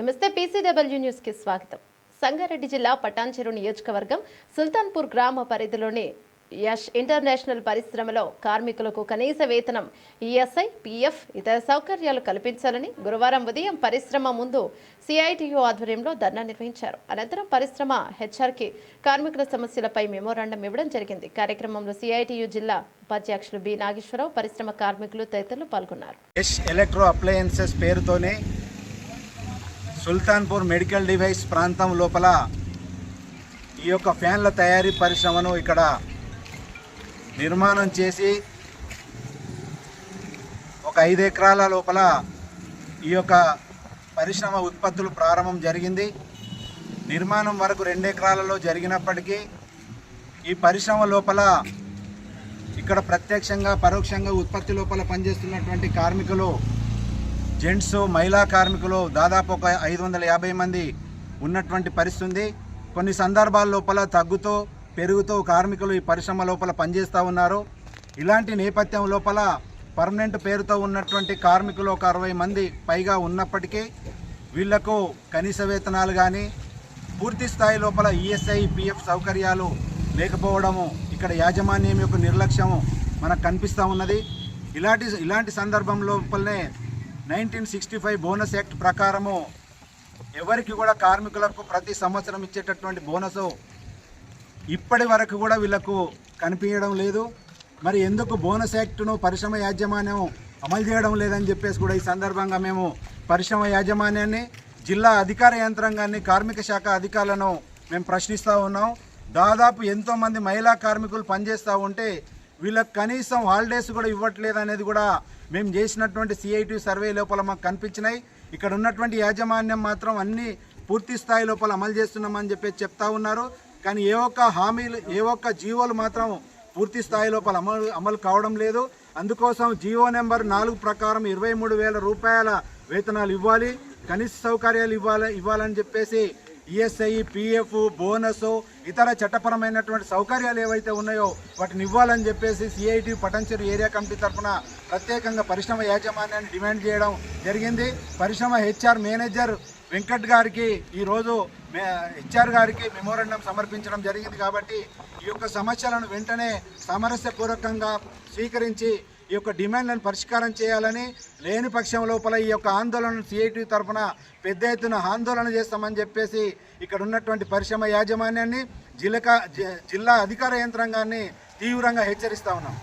నమస్తే పీసీడబ్ల్యూ న్యూస్కి స్వాగతం. సంగారెడ్డి జిల్లా పటాన్చెరు నియోజకవర్గం సుల్తాన్పూర్ గ్రామ పరిధిలోని యష్ ఇంటర్నేషనల్ పరిశ్రమలో కార్మికులకు కనీస వేతనం ఈఎస్ఐ పీఎఫ్ ఇతర సౌకర్యాలు కల్పించాలని గురువారం ఉదయం పరిశ్రమ ముందు సిఐటియు ఆధ్వర్యంలో ధర్నా నిర్వహించారు. అనంతరం పరిశ్రమ హెచ్ఆర్కి కార్మికుల సమస్యలపై మెమోరాండం ఇవ్వడం జరిగింది. కార్యక్రమంలో సిఐటియు జిల్లా ఉపాధ్యక్షులు బి నాగేశ్వరరావు పరిశ్రమ కార్మికులు తదితరులు పాల్గొన్నారు. ఎలక్ట్రో అప్లయన్సెస్ పేరుతోనే సుల్తాన్పూర్ మెడికల్ డివైస్ ప్రాంతం లోపల ఈ యొక్క ఫ్యాన్ల తయారీ పరిశ్రమను ఇక్కడ నిర్మాణం చేసి ఒక ఐదు ఎకరాల లోపల ఈ యొక్క పరిశ్రమ ఉత్పత్తులు ప్రారంభం జరిగింది. నిర్మాణం వరకు రెండు ఎకరాలలో జరిగినప్పటికీ ఈ పరిశ్రమ లోపల ఇక్కడ ప్రత్యక్షంగా పరోక్షంగా ఉత్పత్తి లోపల పనిచేస్తున్నటువంటి కార్మికులు జెంట్స్ మహిళా కార్మికులు దాదాపు ఒక ఐదు వందల యాభై మంది ఉన్నటువంటి పరిస్థితి ఉంది కొన్ని సందర్భాల లోపల తగ్గుతూ పెరుగుతూ కార్మికులు ఈ పరిశ్రమ లోపల పనిచేస్తూ ఉన్నారు. ఇలాంటి నేపథ్యం లోపల పర్మనెంట్ పేరుతో ఉన్నటువంటి కార్మికులు ఒక అరవై మంది పైగా ఉన్నప్పటికీ వీళ్ళకు కనీస వేతనాలు కానీ పూర్తి స్థాయి లోపల ఈఎస్ఐ పిఎఫ్ సౌకర్యాలు లేకపోవడము ఇక్కడ యాజమాన్యం యొక్క నిర్లక్ష్యము మనకు కనిపిస్తూ ఉన్నది. ఇలాంటి ఇలాంటి సందర్భం లోపలనే nineteen sixty five bonus act ప్రకారము ఎవరికి కూడా కార్మికులకు ప్రతి సంవత్సరం ఇచ్చేటటువంటి బోనస్ ఇప్పటి వరకు కూడా వీళ్ళకు కనిపించడం లేదు. మరి ఎందుకు బోనస్ యాక్ట్ను పరిశ్రమ యాజమాన్యం అమలు చేయడం లేదని చెప్పేసి కూడా ఈ సందర్భంగా మేము పరిశ్రమ యాజమాన్యాన్ని జిల్లా అధికార యంత్రాంగాన్ని కార్మిక శాఖ అధికారులను మేము ప్రశ్నిస్తూ ఉన్నాం. దాదాపు ఎంతోమంది మహిళా కార్మికులు పనిచేస్తూ ఉంటే వీళ్ళకి కనీసం హాలిడేస్ కూడా ఇవ్వట్లేదు అనేది కూడా మేము చేసినటువంటి సిఐటి సర్వే లోపల మాకు కనిపించినాయి. ఇక్కడ ఉన్నటువంటి యాజమాన్యం మాత్రం అన్ని పూర్తి స్థాయి లోపల అమలు చేస్తున్నామని చెప్పి చెప్తా ఉన్నారు. కానీ ఏ ఒక్క హామీలు ఏ ఒక్క జీవోలు మాత్రం పూర్తి స్థాయి లోపల అమలు అమలు కావడం లేదు. అందుకోసం జీవో నెంబర్ నాలుగు ప్రకారం ఇరవై మూడు వేల రూపాయల వేతనాలు ఇవ్వాలి. కనీస సౌకర్యాలు ఇవ్వాలి ఇవ్వాలని చెప్పేసి ఈఎస్ఐ పిఎఫ్ బోనస్ ఇతర చట్టపరమైనటువంటి సౌకర్యాలు ఏవైతే ఉన్నాయో వాటిని ఇవ్వాలని చెప్పేసి సిఐటి పటంచెరు ఏరియా కమిటీ తరఫున ప్రత్యేకంగా పరిశ్రమ యాజమాన్యాన్ని డిమాండ్ చేయడం జరిగింది. పరిశ్రమ హెచ్ఆర్ మేనేజర్ వెంకట్ గారికి ఈరోజు హెచ్ఆర్ గారికి మెమోరండం సమర్పించడం జరిగింది కాబట్టి ఈ యొక్క సమస్యలను వెంటనే సామరస్యపూర్వకంగా స్వీకరించి ఈ యొక్క డిమాండ్లను పరిష్కారం చేయాలని లేని పక్షం లోపల ఈ యొక్క ఆందోళన సిఐటి తరఫున పెద్ద ఎత్తున ఆందోళన చేస్తామని చెప్పేసి ఇక్కడ ఉన్నటువంటి పరిశ్రమ యాజమాన్యాన్ని జిల్లా జిల్లా అధికార యంత్రాంగాన్ని తీవ్రంగా హెచ్చరిస్తా ఉన్నాం.